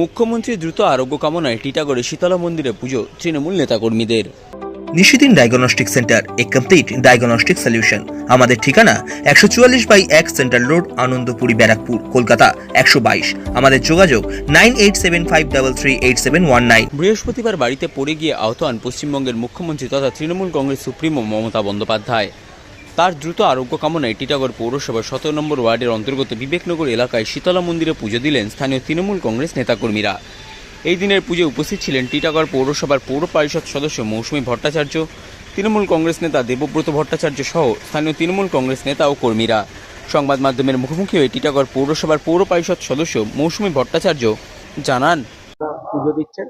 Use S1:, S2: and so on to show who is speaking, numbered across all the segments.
S1: মুখ্যমন্ত্রীর দ্রুত আরোগ্য কামনায় টিটাগড়ে শীতলা মন্দিরে পুজো তৃণমূল নেতাকর্মীদের।
S2: নিশিদিন ডায়াগনস্টিক সেন্টার এ কমপ্লিট ডায়াগনস্টিক সলিউশন আমাদের ঠিকানা একশো চুয়াল্লিশ বাই এক সেন্ট্রাল রোড আনন্দপুরি ব্যারাকপুর কলকাতা একশো বাইশ। আমাদের যোগাযোগ nine eight seven five double three eight seven one nine.
S1: বৃহস্পতিবার বাড়িতে পড়ে গিয়ে আহত হন পশ্চিমবঙ্গের মুখ্যমন্ত্রী তথা তৃণমূল কংগ্রেস সুপ্রিমো মমতা বন্দ্যোপাধ্যায়। তার দ্রুত আরোগ্য কামনায় টিটাগড় পৌরসভার সতেরো নম্বর ওয়ার্ডের অন্তর্গত বিবেকনগর এলাকায় শীতলা মন্দিরে পুজো দিলেন স্থানীয় তৃণমূল কংগ্রেস নেতাকর্মীরা। এই দিনের পুজোয় উপস্থিত ছিলেন টিটাগড় পৌরসভার পৌর পরিষদ সদস্য মৌসুমী ভট্টাচার্য তৃণমূল কংগ্রেস নেতা দেবব্রত ভট্টাচার্য সহ স্থানীয় তৃণমূল কংগ্রেস নেতা ও কর্মীরা। সংবাদ মাধ্যমের মুখোমুখি হয়ে টিটাগড় পৌরসভার পৌর পরিষদ সদস্য মৌসুমী ভট্টাচার্য জানান।
S3: পুজো দিচ্ছেন?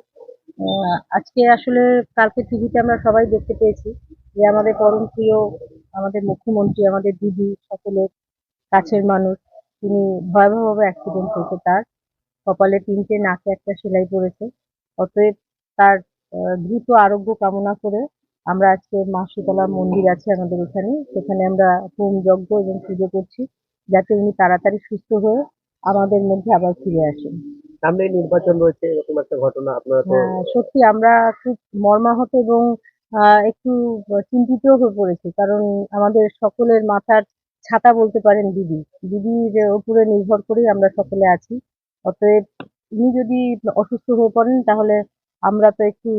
S4: আজকে আসলে কালকে টিভিতে আমরা সবাই দেখতে পেয়েছি যে আমাদের পরম প্রিয় আমাদের মুখ্যমন্ত্রী আমাদের দিদি সকলের কাছের মানুষ তিনি ভয়াবহভাবে অ্যাক্সিডেন্ট হয়েছে তার। কপালে তিনটে নাকে একটা সেলাই পড়েছে। অতএব তার দ্রুত আরোগ্য কামনা করে আমরা আজকে মা শীতলা মন্দির আছে আমাদের এখানে। সেখানে আমরা হোম যজ্ঞ এবং পুজো করছি যাতে উনি তাড়াতাড়ি সুস্থ হয়ে আমাদের মধ্যে আবার ফিরে আসেন।
S3: সামনে নির্বাচন রয়েছে এরকম একটা ঘটনা আপনারা
S4: হ্যাঁ, সত্যি আমরা খুব মর্মাহত এবং একটু চিন্তিত হয়ে পড়েছি। কারণ আমাদের সকলের মাথার ছাতা বলতে পারেন দিদি। দিদির উপরে নির্ভর করেই আমরা সকলে আছি। অতএব উনি যদি অসুস্থ হয়ে পড়েন, তাহলে আমরা তো একটু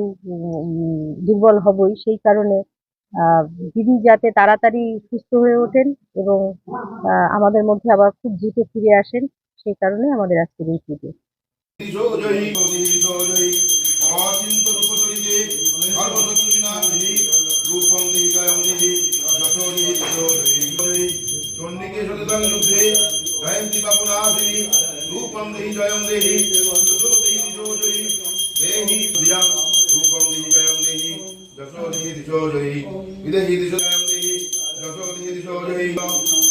S4: দুর্বল হবই। সেই কারণে দিদি যাতে তাড়াতাড়ি সুস্থ হয়ে ওঠেন এবং আমাদের মধ্যে আবার খুব দ্রুত ফিরে আসেন, সেই কারণে আমাদের আজকের এই পুজো।
S5: জয়ী অচিন্ত রূপচরিতে সর্বশত্রু বিনাশিনী রূপং দেহি জয়ং দেহি যশো দেহি যশো দেহি জয়ী চণ্ডিকে সততং যুদ্ধে, জয়ন্তি বাপুনাশিনী রূপং দেহি জয়ং দেহি যশো দেহি দিশো জয়ী দেহি ধিয়াং রূপং দেহি জয়ং দেহি যশো দেহি দিশো জয়ী বিদেহি দিশো জয়ং দেহি যশো দেহি দিশো জয়ী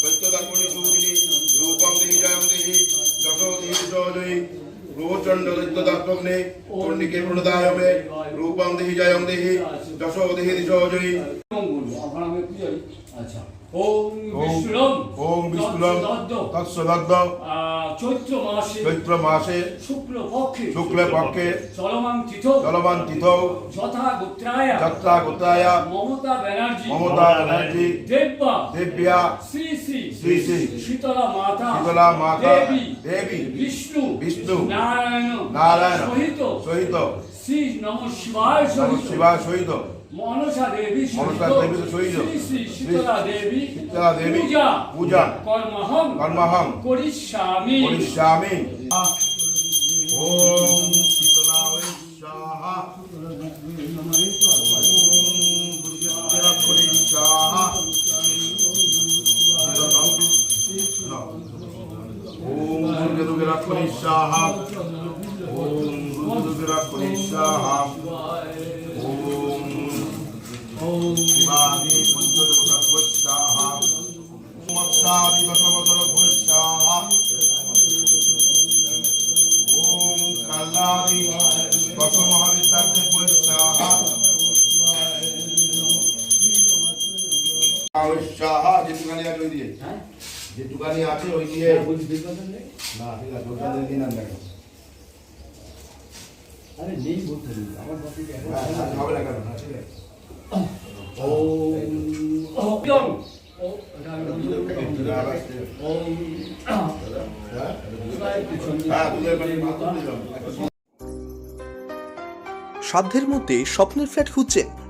S5: সত্যধর্মণি সূচিনী রূপং দেহি জয়ং দেহি যশো দেহি দিশো জয়ী প্রচণ্ড দৈত্য দর্পগ্নে চণ্ডিকে প্রণদায় মে রূপং দেহি জয়ং দেহি যশো দেহি দিশো জয়ী
S6: আচ্ছা ওম বিষ্ণুরম চৈত্র মাসে
S5: চৈত্র
S6: চলমান তীর্থ
S5: চলমান তিথৌ
S6: যথা গোত্রায়
S5: যাত্রা গোত্রায়
S6: মমতা ব্যানার্জি
S5: মমতা ব্যানার্জি
S6: দেব্যা
S5: দেব্যা
S6: শ্রী শ্রী
S5: শ্রী শ্রী
S6: শীতলা মাতা
S5: শীতলা মাতা
S6: দেবী
S5: দেবী
S6: বিষ্ণু
S5: বিষ্ণু
S6: নারায়ণ
S5: নারায়ণ
S6: সহিত
S5: সহিত
S6: শ্রী নম শিবায়
S5: নম
S6: সহিত
S5: শিবা সহিত
S6: মনসা দেবী
S5: মনসা দেবী সহিত
S6: শ্রী শ্রী শীতলা দেবী
S5: শীতলা দেবী
S6: পূজা
S5: পূজা।
S6: কর্মহং
S5: কর্মহং।
S6: করিষ্যামি।
S5: করিষ্যামি। ওম স্বাহা। ওম দুর্গদুর্গরাক্ষণী স্বাহা। ওম যেটুকানি আছে ওই দিয়ে যেটুকানি আছে ওই দিয়ে না ঠিক আছে ওটা দিয়ে দিন দেখো
S6: আরে নেই বলতে নেই আমার বাকি
S5: হ্যাঁ, হ্যাঁ, হবে না কেন হ্যাঁ, ঠিক আছে হ্যাঁ
S2: সাধ্যের মধ্যে স্বপ্নের ফ্ল্যাট খুঁজছেন